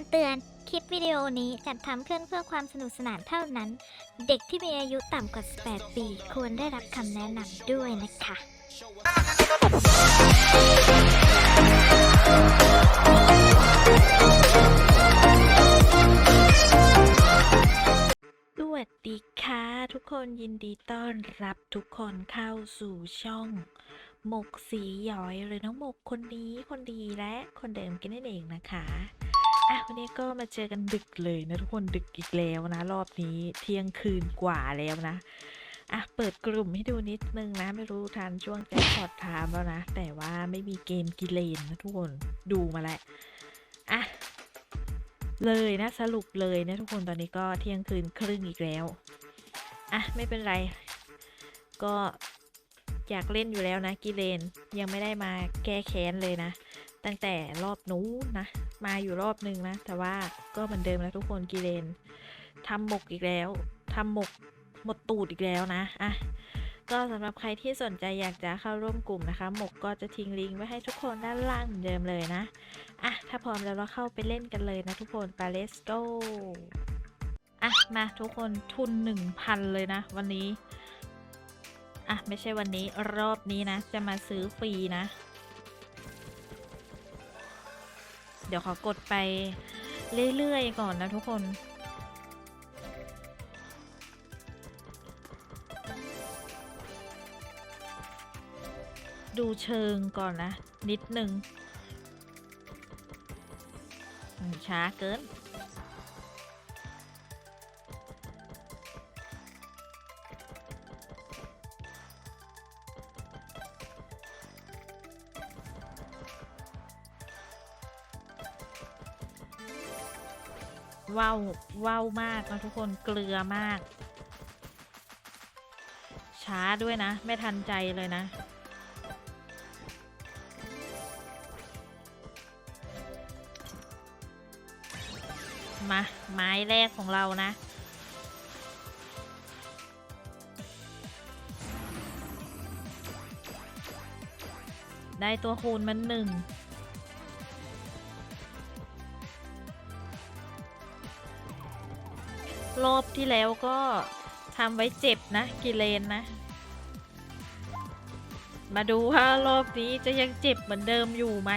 ำเตือน คลิปวิดีโอนี้จัดทำขึ้นเพื่อความสนุกสนานเท่านั้น เด็กที่มีอายุต่ำกว่า 18 ปี ควรได้รับคำแนะนำด้วยนะคะ สวัสดีค่ะ ทุกคนยินดีต้อนรับทุกคนเข้าสู่ช่องหมกสีหย้อยหรือน้องหมกคนนี้คนดีและคนเดิมกันนั่นเองนะคะ อะวันนี้ก็มาเจอกันดึกเลยนะทุกคนดึกอีกแล้วนะ รอบนี้เที่ยงคืนกว่าแล้วนะอะเปิดกลุ่มให้ดูนิดนึงนะ ไม่รู้ทันช่วงแจ็คพอตไทม์แล้วนะ แต่ว่าไม่มีเกมกิเลนนะทุกคนดูมาแล้วอะเลยนะสรุปเลยนะทุกคนตอนนี้ก็เที่ยงคืนครึ่งอีกแล้วอะไม่เป็นไร ก็อยากเล่นอยู่แล้วนะกิเลนยังไม่ได้มาแก้แค้นเลยนะ ตั้งแต่รอบนู้นนะ มาอยู่รอบนึงนะ แต่ว่าก็เหมือนเดิมแล้วทุกคนกิเลนทำหมกอีกแล้วทำหมกหมดตูดอีกแล้วนะอะก็สำหรับใครที่สนใจอยากจะเข้าร่วมกลุ่มนะคะ หมกก็จะทิ้งลิงก์ไว้ให้ทุกคนด้านล่างเหมือนเดิมเลยนะ อะ ถ้าพร้อมแล้วเราเข้าไปเล่นกันเลยนะทุกคนไป let's go อะ มาทุกคนทุน 1,000 เลยนะ วันนี้ อะ ไม่ใช่วันนี้รอบนี้นะ จะมาซื้อฟรีนะ ดี๋ยวขอกดไปเรื่อยๆก่อนนะทุกคน ดูเชิงก่อนนะ นิดนึงช้าเกิน ว้าวว้าวมากนะทุกคนเกลือมาก ช้าด้วยนะ ไม่ทันใจเลยนะ มาไม้แรกของเรานะได้ตัวคูณมันหนึ่ง รอบที่แล้วก็ทำไว้เจ็บนะกิเลนนะ มาดูว่ารอบนี้จะยังเจ็บเหมือนเดิมอยู่ไหม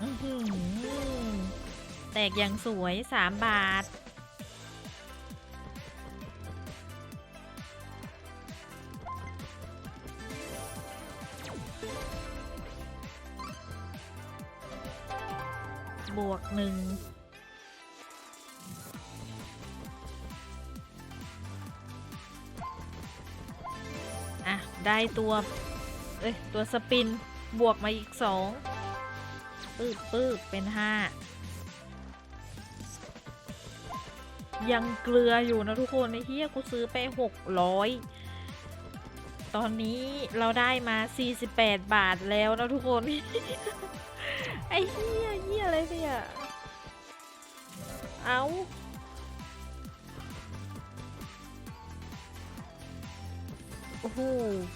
อื้อหือแตกอย่างสวยสามบาท บวกหนึ่ง ได้ตัว เอ้ย ตัวสปินบวกมาอีกสองปืบปืบเป็นห้ายังเกลืออยู่นะทุกคนไอ้เฮียกูซื้อไปหกร้อยตอนนี้เราได้มา48บาทแล้วนะทุกคน ไอ้เฮียเฮียอะไรเนี่ย เอา อ้โห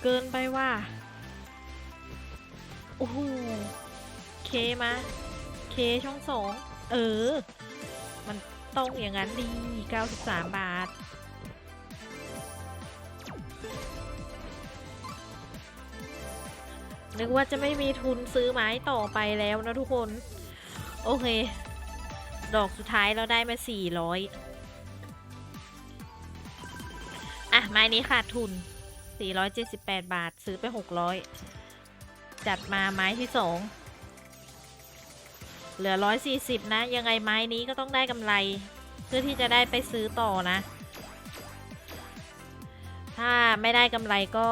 เกินไปว่ะ โอ้โห เคมา เคช่องสอง เออ มันต้องอย่างนั้นดี 93 บาท นึกว่าจะไม่มีทุนซื้อไม้ต่อไปแล้วนะทุกคน โอเค ดอกสุดท้ายเราได้มา 400อะไม้นี้ขาดทุน 478 บาท ซื้อไป 600 จัดมาไม้ที่สองเหลือ 140 นะ ยังไงไม้นี้ก็ต้องได้กำไร เพื่อที่จะได้ไปซื้อต่อนะ ถ้าไม่ได้กำไรก็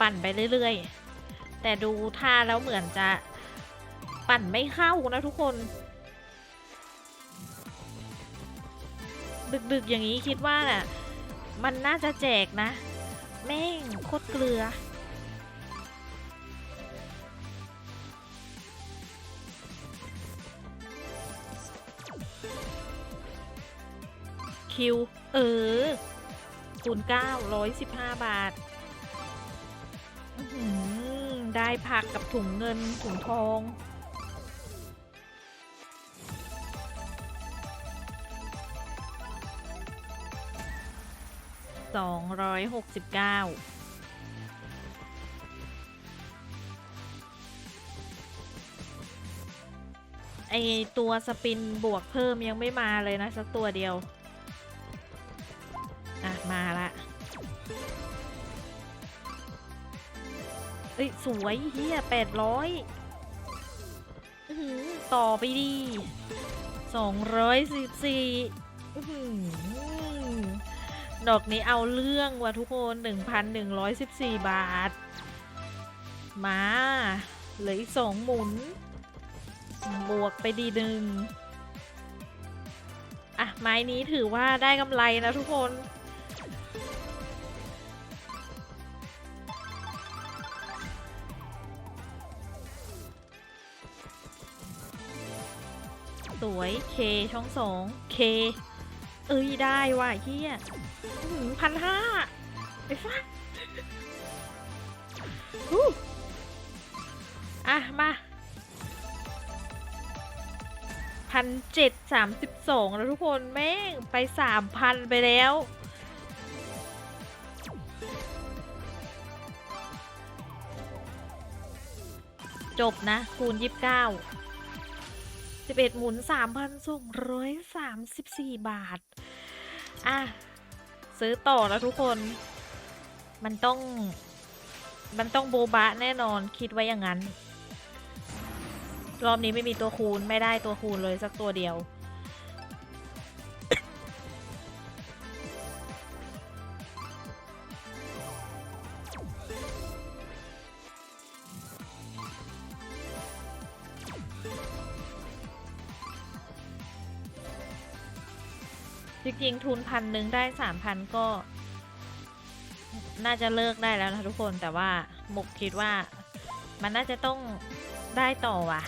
ปั่นไปเรื่อยๆ แต่ดูท่าแล้วเหมือนจะปั่นไม่เข้านะทุกคน ดึกๆอย่างนี้คิดว่าน่ะ มันน่าจะแจกนะ แม่งโคตรเกลือ คิว เออคูณเก้าร้อยสิบห้าบาท ได้ผักกับถุงเงินถุงทอง สองร้อยหกสิบเก้าไอตัวสปินบวกเพิ่มยังไม่มาเลยนะ สักตัวเดียว อะ มาละเอ้ย สวยเฮียแปดร้อยต่อไปดีสองร้อยสิบสี่ ดอกนี้เอาเรื่องว่ะทุกคนหนึ่งพันหนึ่งร้อยสิบสี่บาท มาเหลืออีกสองหมุน บวกไปดีหนึ่งอะ ไม้นี้ถือว่าได้กำไรนะทุกคน สวย เคช่องสองเค เอ้ยได้ว่ะเฮียพันห้าไอ้ฟ้าฮู้อะ มาพันเจ็ดสามสิบสองแล้วทุกคนแม่งไปสามพันไปแล้ว จบนะ คูณยี่สิบเก้าสิบเอ็ดหมุนสามพันสองร้อยสามสิบสี่บาท อะ ซื้อต่อแล้วทุกคน มันต้อง มันต้องโบบะแน่นอนคิดไว้อย่างนั้น รอบนี้ไม่มีตัวคูณไม่ได้ตัวคูณเลยสักตัวเดียว จริงๆทุนพันหนึ่งได้สามพันก็ น่าจะเลิกได้แล้วนะทุกคนแต่ว่าหมกคิดว่ามันน่าจะต้องได้ต่อว่ะ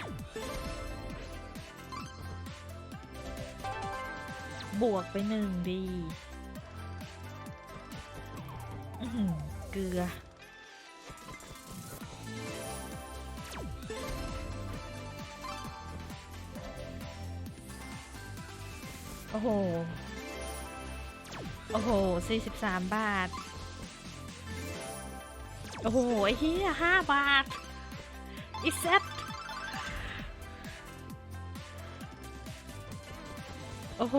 บวกไปหนึ่งดีเกลือ โอ้โห โอ้โหสี่สิบสามบาท โอ้โห ไอ้เหี้ยห้าบาท อีเซ็ตโอ้โห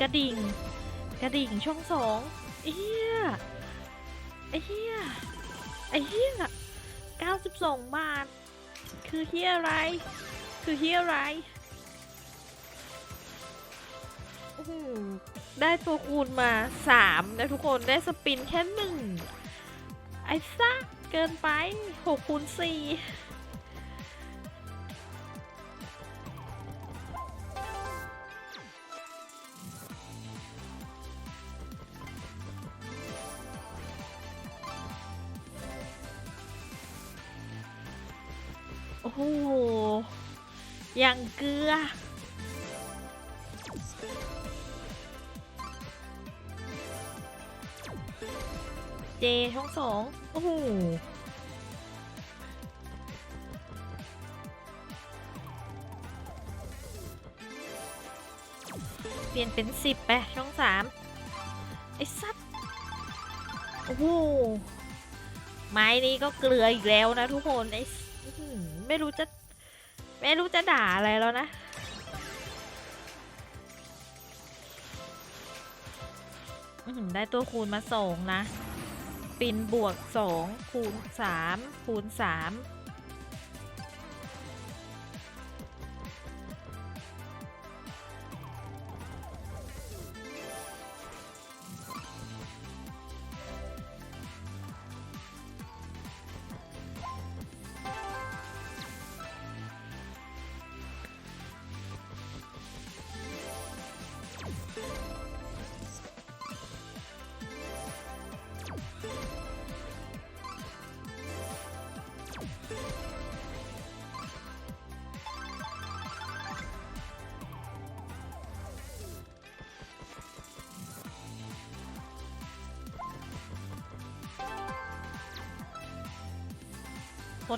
กระดิ่ง กระดิ่งช่องสองไอ้เหี้ยไอ้เหี้ย ไอ้เหี้ยเก้าสิบสองบาท คือเฮี้ยอะไร คือเฮี้ยอะไรได้ตัวคูณมา 3 นะทุกคนได้สปินแค่หนึ่งไอ้ซ่าเกินไป6คูณ4 โอ้โหอย่างเกลือ เจช่องสอง โอ้โหเปลี่ยนเป็นสิบไปช่องสามไอ้สัตว์โอ้โหไม้นี้ก็เกลืออีกแล้วนะทุกคนไอ้สอื้อหือ ไม่รู้จะ ไม่รู้จะด่าอะไรแล้วนะ ได้ตัวคูณมาสองนะ ปินบวกสองคูณสามคูณสาม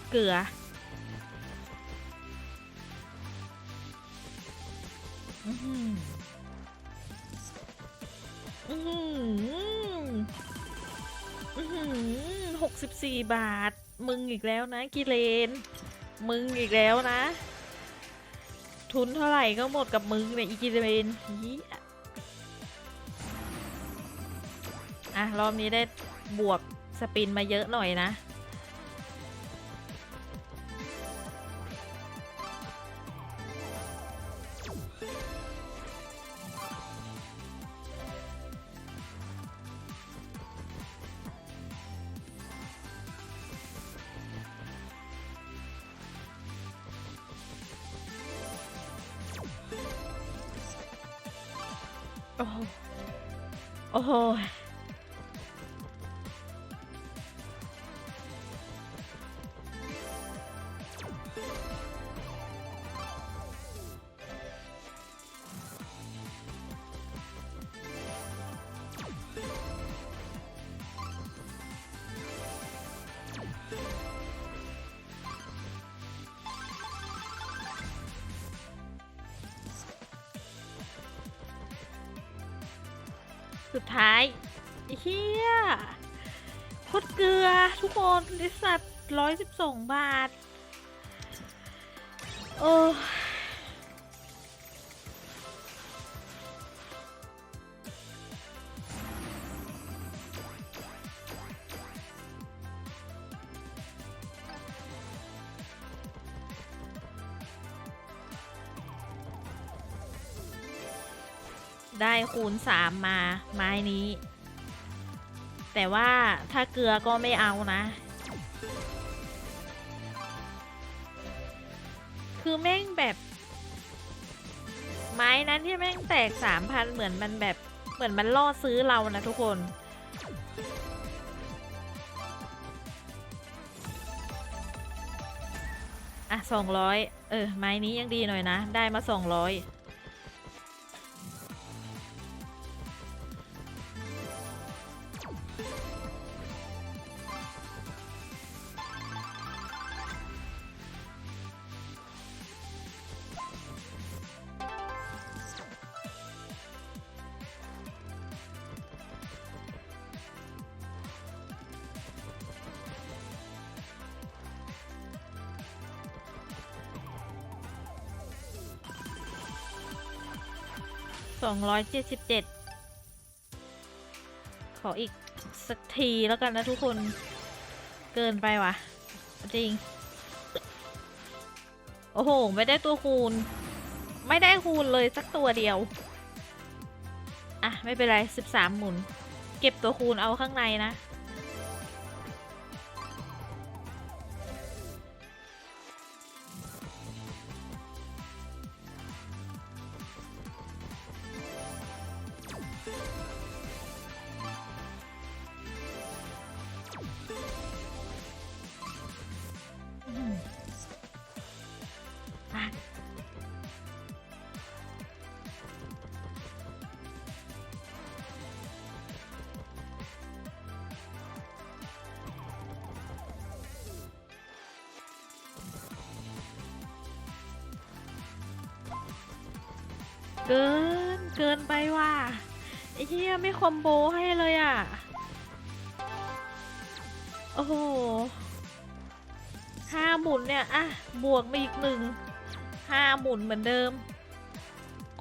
ตรเกลือ อือหืออือหืออื้อหือหกสิบสี่บาท มึงอีกแล้วนะ กิเลน มึงอีกแล้วนะ ทุนเท่าไหร่ก็หมดกับมึงเนี่ยอีกิเลนเหี้ยอะ รอบนี้ได้บวกสปินมาเยอะหน่อยนะ โอ้ สุดท้ายเฮียโคตรเกลือทุกคนบริษัทร้อยสิบสองบาท โอ้ ได้คูณ 3 มาไม้นี้ แต่ว่าถ้าเกลือก็ไม่เอานะ คือแม่งแบบ ไม้นั้นที่แม่งแตก 3,000 เหมือนมันแบบเหมือนมันล่อซื้อเรานะทุกคนอะ200 เออ ไม้นี้ยังดีหน่อยนะ ได้มา 200 สองร้อยเจ็ดสิบเจ็ดขออีกสักทีแล้วกันนะทุกคน เกินไปวะจริง โอ้โห ไม่ได้ตัวคูณ ไม่ได้คูณเลยสักตัวเดียว อะ ไม่เป็นไรสิบสามหมุน เก็บตัวคูณเอาข้างในนะ เกิน เกินไปว่ะไอ้เหี้ยไม่คอมโบให้เลยอะ โอ้โหห้าหมุนเนี่ย อะ บวกมาอีกหนึ่งห้าหมุนเหมือนเดิม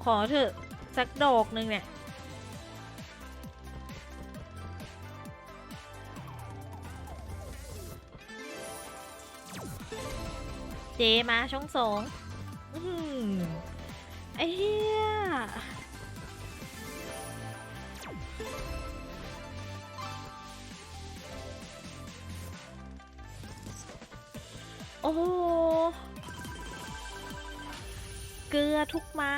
ขอเถอะ สักดอกหนึ่งเนี่ย เจมาช่องสอง อื้อหือ ไอ้เหี้ยโอ้โหเกลือทุกไม้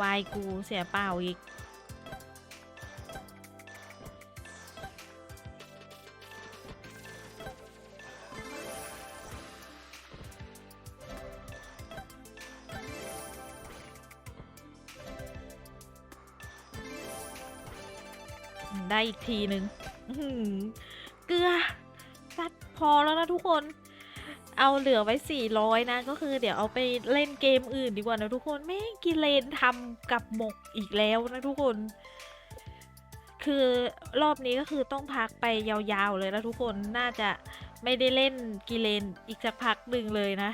วายกูเสียเปล่าอีก อีกทีหนึ่งเกลือซัดพอแล้วนะทุกคน เอาเหลือไว้ 400 นะ ก็คือเดี๋ยวเอาไปเล่นเกมอื่นดีกว่านะทุกคนแม่กิเลนทำกับหมกอีกแล้วนะทุกคน คือรอบนี้ก็คือต้องพักไปยาวๆเลยนะทุกคนน่าจะไม่ได้เล่นกิเลนอีกสักพักหนึ่งเลยนะ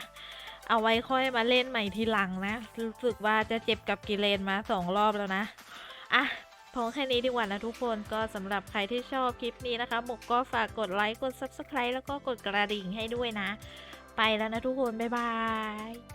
เอาไว้ค่อยมาเล่นใหม่ทีหลังนะ รู้สึกว่าจะเจ็บกับกิเลนมาสองรอบแล้วนะ อะ พอแค่นี้ดีกว่านะทุกคนก็สำหรับใครที่ชอบคลิปนี้นะคะหมกก็ฝากกดไลค์กด Subscribe แล้วก็กดกระดิ่งให้ด้วยนะ ไปแล้วนะทุกคน บ๊ายบาย